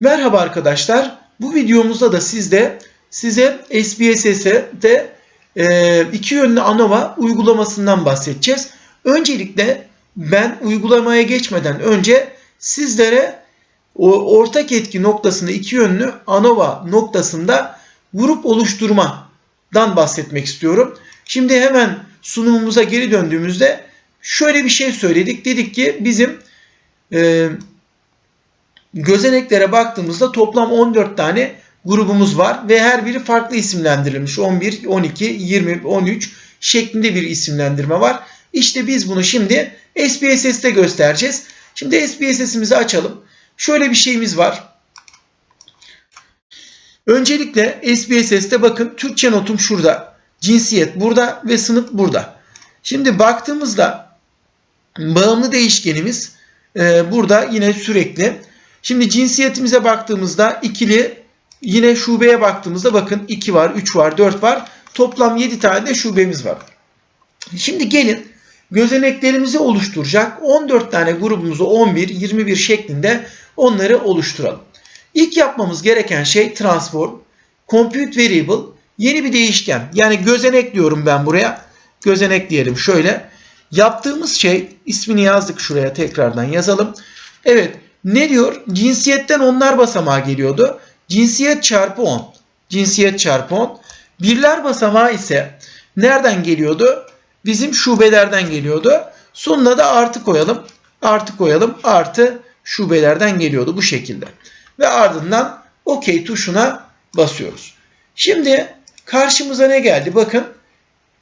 Merhaba arkadaşlar. Bu videomuzda da sizde size SPSS'de e, iki yönlü ANOVA uygulamasından bahsedeceğiz. Öncelikle ben uygulamaya geçmeden önce sizlere o ortak etki noktasında iki yönlü ANOVA noktasında grup oluşturmadan bahsetmek istiyorum. Şimdi hemen sunumumuza geri döndüğümüzde şöyle bir şey söyledik. Dedik ki bizim e, gözeneklere baktığımızda toplam 14 tane grubumuz var ve her biri farklı isimlendirilmiş. 11, 12, 20, 13 şeklinde bir isimlendirme var. İşte biz bunu şimdi SPSS'te göstereceğiz. Şimdi SPSS'imizi açalım. Şöyle bir şeyimiz var. Öncelikle SPSS'te bakın Türkçe notum şurada. Cinsiyet burada ve sınıf burada. Şimdi baktığımızda bağımlı değişkenimiz e, burada yine sürekli. Şimdi cinsiyetimize baktığımızda ikili yine şubeye baktığımızda bakın 2 var, 3 var, 4 var. Toplam 7 tane de şubemiz var. Şimdi gelin gözeneklerimizi oluşturacak 14 tane grubumuzu 11, 21 şeklinde onları oluşturalım. İlk yapmamız gereken şey transform, compute variable, yeni bir değişken. Yani gözenek diyorum ben buraya. Gözenek diyelim şöyle. Yaptığımız şey ismini yazdık şuraya tekrardan yazalım. Evet ne diyor? Cinsiyetten onlar basamağı geliyordu. Cinsiyet çarpı 10. Cinsiyet çarpı 10. Birler basamağı ise nereden geliyordu? Bizim şubelerden geliyordu. Sonuna da artı koyalım. Artı koyalım. Artı şubelerden geliyordu bu şekilde. Ve ardından OK tuşuna basıyoruz. Şimdi karşımıza ne geldi? Bakın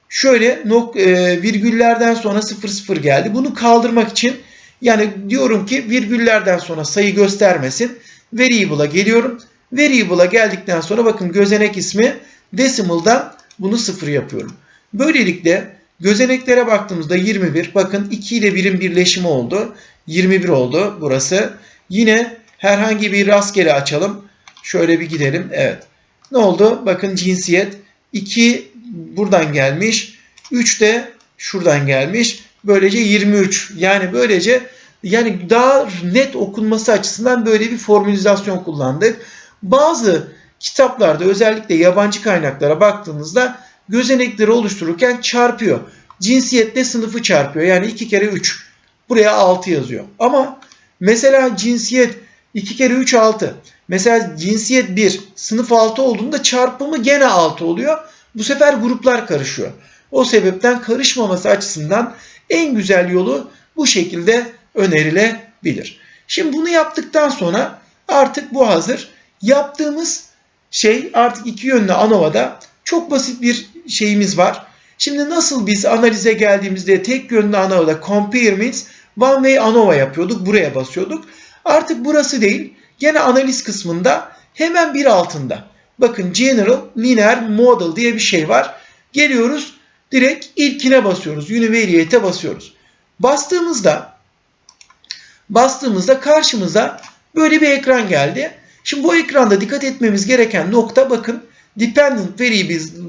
şöyle nok e, virgüllerden sonra 00 geldi. Bunu kaldırmak için yani diyorum ki virgüllerden sonra sayı göstermesin. Variable'a geliyorum. Variable'a geldikten sonra bakın gözenek ismi decimal'dan bunu 0 yapıyorum. Böylelikle gözeneklere baktığımızda 21 bakın 2 ile 1'in birleşimi oldu. 21 oldu burası. Yine herhangi bir rastgele açalım. Şöyle bir gidelim. Evet. Ne oldu? Bakın cinsiyet 2 buradan gelmiş. 3 de şuradan gelmiş. Böylece 23. Yani böylece yani daha net okunması açısından böyle bir formülizasyon kullandık. Bazı kitaplarda özellikle yabancı kaynaklara baktığınızda gözenekleri oluştururken çarpıyor. Cinsiyetle sınıfı çarpıyor. Yani 2 kere 3. Buraya 6 yazıyor. Ama mesela cinsiyet 2 kere 3 6. Mesela cinsiyet 1 sınıf 6 olduğunda çarpımı gene 6 oluyor. Bu sefer gruplar karışıyor. O sebepten karışmaması açısından en güzel yolu bu şekilde önerilebilir. Şimdi bunu yaptıktan sonra artık bu hazır. Yaptığımız şey artık iki yönlü ANOVA'da çok basit bir şeyimiz var. Şimdi nasıl biz analize geldiğimizde tek yönlü ANOVA'da compare means one way ANOVA yapıyorduk. Buraya basıyorduk. Artık burası değil. Gene analiz kısmında hemen bir altında. Bakın General Linear Model diye bir şey var. Geliyoruz direkt ilkine basıyoruz. Univariate'e basıyoruz. Bastığımızda bastığımızda karşımıza böyle bir ekran geldi. Şimdi bu ekranda dikkat etmemiz gereken nokta bakın dependent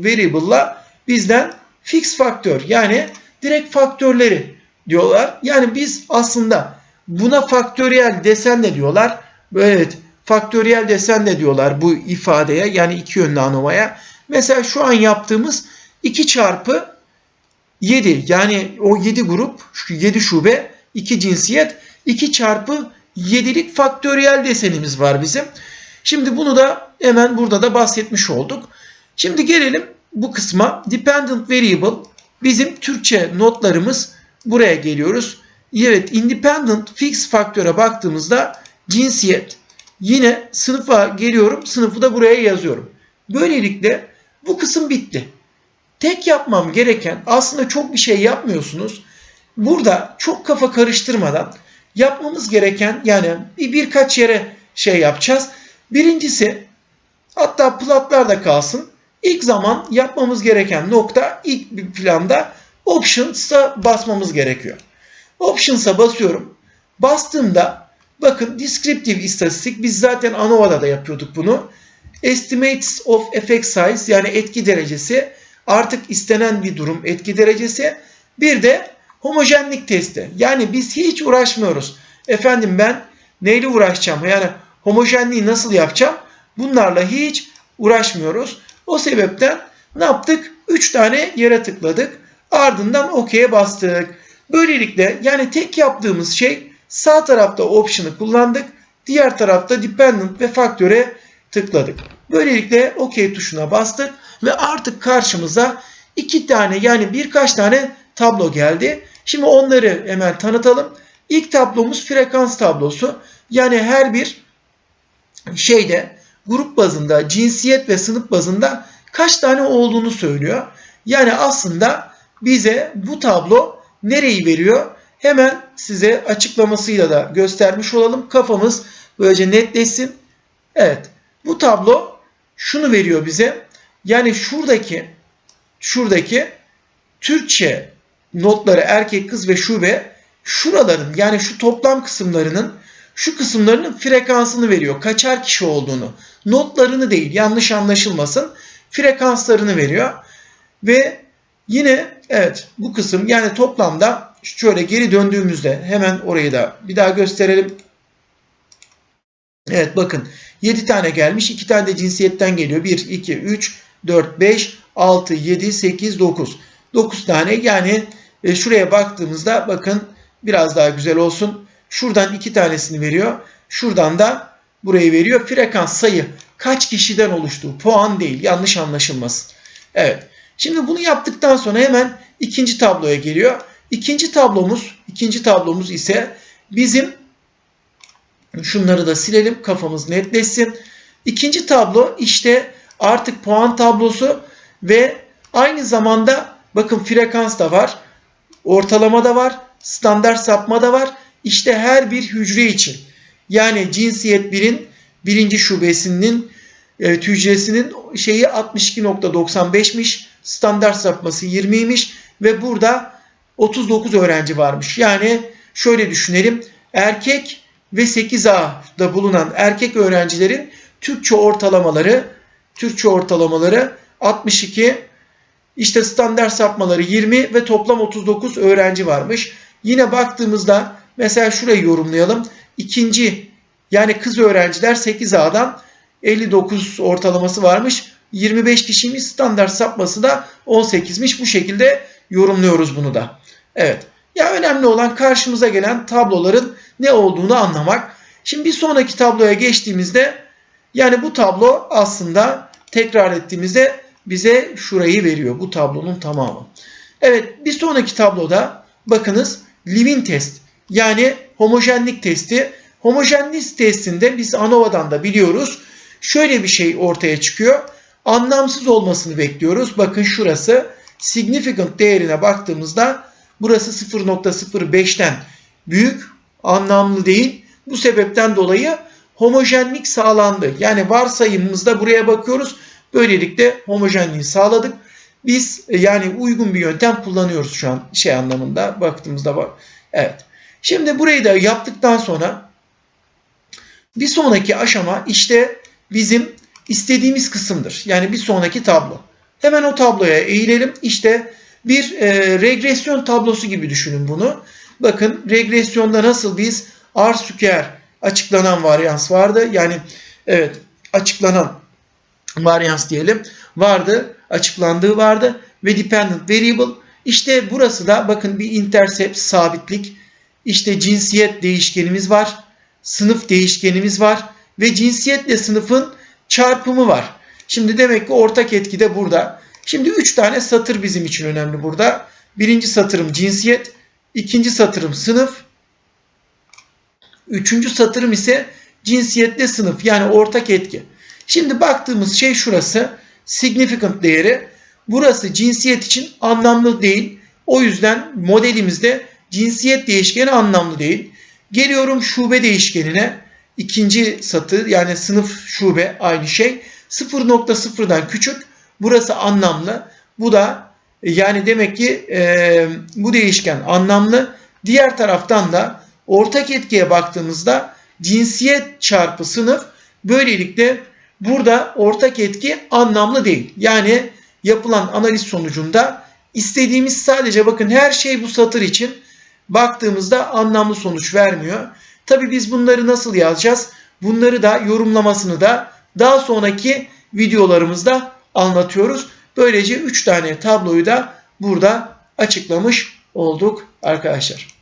variable'la bizden fix faktör yani direkt faktörleri diyorlar. Yani biz aslında buna faktöriyel desen de diyorlar. Evet faktöriyel desen de diyorlar bu ifadeye yani iki yönlü anomaya. Mesela şu an yaptığımız 2 çarpı 7 yani o 7 grup 7 şube 2 cinsiyet 2 çarpı 7'lik faktöriyel desenimiz var bizim. Şimdi bunu da hemen burada da bahsetmiş olduk. Şimdi gelelim bu kısma. Dependent variable bizim Türkçe notlarımız buraya geliyoruz. Evet independent fix faktöre baktığımızda cinsiyet yine sınıfa geliyorum. Sınıfı da buraya yazıyorum. Böylelikle bu kısım bitti. Tek yapmam gereken aslında çok bir şey yapmıyorsunuz. Burada çok kafa karıştırmadan yapmamız gereken yani bir birkaç yere şey yapacağız. Birincisi hatta platlar da kalsın. İlk zaman yapmamız gereken nokta ilk bir planda Options'a basmamız gerekiyor. Options'a basıyorum. Bastığımda bakın descriptive istatistik biz zaten ANOVA'da da yapıyorduk bunu. Estimates of effect size yani etki derecesi artık istenen bir durum etki derecesi. Bir de homojenlik testi. Yani biz hiç uğraşmıyoruz. Efendim ben neyle uğraşacağım? Yani homojenliği nasıl yapacağım? Bunlarla hiç uğraşmıyoruz. O sebepten ne yaptık? 3 tane yere tıkladık. Ardından OK'ye bastık. Böylelikle yani tek yaptığımız şey sağ tarafta option'ı kullandık. Diğer tarafta dependent ve faktöre tıkladık. Böylelikle OK tuşuna bastık ve artık karşımıza iki tane yani birkaç tane tablo geldi. Şimdi onları hemen tanıtalım. İlk tablomuz frekans tablosu. Yani her bir şeyde grup bazında, cinsiyet ve sınıf bazında kaç tane olduğunu söylüyor. Yani aslında bize bu tablo nereyi veriyor? Hemen size açıklamasıyla da göstermiş olalım. Kafamız böylece netleşsin. Evet. Bu tablo şunu veriyor bize. Yani şuradaki şuradaki Türkçe notları erkek kız ve şube şuraların yani şu toplam kısımlarının şu kısımlarının frekansını veriyor. Kaçar kişi olduğunu. Notlarını değil yanlış anlaşılmasın. Frekanslarını veriyor. Ve yine evet bu kısım yani toplamda şöyle geri döndüğümüzde hemen orayı da bir daha gösterelim. Evet bakın 7 tane gelmiş. 2 tane de cinsiyetten geliyor. 1, 2, 3, 4, 5, 6, 7, 8, 9. 9 tane yani e, şuraya baktığımızda bakın biraz daha güzel olsun. Şuradan 2 tanesini veriyor. Şuradan da burayı veriyor. Frekans sayı kaç kişiden oluştuğu puan değil. Yanlış anlaşılmasın. Evet. Şimdi bunu yaptıktan sonra hemen ikinci tabloya geliyor. İkinci tablomuz, ikinci tablomuz ise bizim şunları da silelim kafamız netleşsin. İkinci tablo işte artık puan tablosu ve aynı zamanda bakın frekans da var, ortalama da var, standart sapma da var. İşte her bir hücre için yani cinsiyet 1'in birinci şubesinin evet, hücresinin şeyi 62.95'miş, standart sapması 20'ymiş ve burada 39 öğrenci varmış. Yani şöyle düşünelim. Erkek ve 8A'da bulunan erkek öğrencilerin Türkçe ortalamaları Türkçe ortalamaları 62 işte standart sapmaları 20 ve toplam 39 öğrenci varmış. Yine baktığımızda mesela şurayı yorumlayalım. İkinci yani kız öğrenciler 8A'dan 59 ortalaması varmış. 25 kişiymiş standart sapması da 18'miş. Bu şekilde yorumluyoruz bunu da. Evet. Ya önemli olan karşımıza gelen tabloların ne olduğunu anlamak. Şimdi bir sonraki tabloya geçtiğimizde yani bu tablo aslında tekrar ettiğimizde bize şurayı veriyor. Bu tablonun tamamı. Evet bir sonraki tabloda bakınız Levin test yani homojenlik testi. Homojenlik testinde biz ANOVA'dan da biliyoruz. Şöyle bir şey ortaya çıkıyor. Anlamsız olmasını bekliyoruz. Bakın şurası significant değerine baktığımızda burası 0.05'ten büyük, anlamlı değil. Bu sebepten dolayı homojenlik sağlandı. Yani varsayımımızda buraya bakıyoruz. Böylelikle homojenliği sağladık. Biz e, yani uygun bir yöntem kullanıyoruz şu an şey anlamında baktığımızda var. Evet. Şimdi burayı da yaptıktan sonra bir sonraki aşama işte bizim istediğimiz kısımdır. Yani bir sonraki tablo. Hemen o tabloya eğilelim. İşte bir e, regresyon tablosu gibi düşünün bunu. Bakın regresyonda nasıl biz R süker açıklanan varyans vardı. Yani evet açıklanan varyans diyelim vardı. Açıklandığı vardı. Ve dependent variable. İşte burası da bakın bir intercept sabitlik. İşte cinsiyet değişkenimiz var. Sınıf değişkenimiz var. Ve cinsiyetle sınıfın çarpımı var. Şimdi demek ki ortak etki de burada. Şimdi 3 tane satır bizim için önemli burada. Birinci satırım cinsiyet, ikinci satırım sınıf, üçüncü satırım ise cinsiyetle sınıf yani ortak etki. Şimdi baktığımız şey şurası significant değeri. Burası cinsiyet için anlamlı değil. O yüzden modelimizde cinsiyet değişkeni anlamlı değil. Geliyorum şube değişkenine. ikinci satır yani sınıf şube aynı şey. 0.0'dan küçük. Burası anlamlı. Bu da yani demek ki e, bu değişken anlamlı. Diğer taraftan da ortak etkiye baktığımızda cinsiyet çarpı sınıf böylelikle burada ortak etki anlamlı değil. Yani yapılan analiz sonucunda istediğimiz sadece bakın her şey bu satır için baktığımızda anlamlı sonuç vermiyor. Tabi biz bunları nasıl yazacağız? Bunları da yorumlamasını da daha sonraki videolarımızda anlatıyoruz. Böylece 3 tane tabloyu da burada açıklamış olduk arkadaşlar.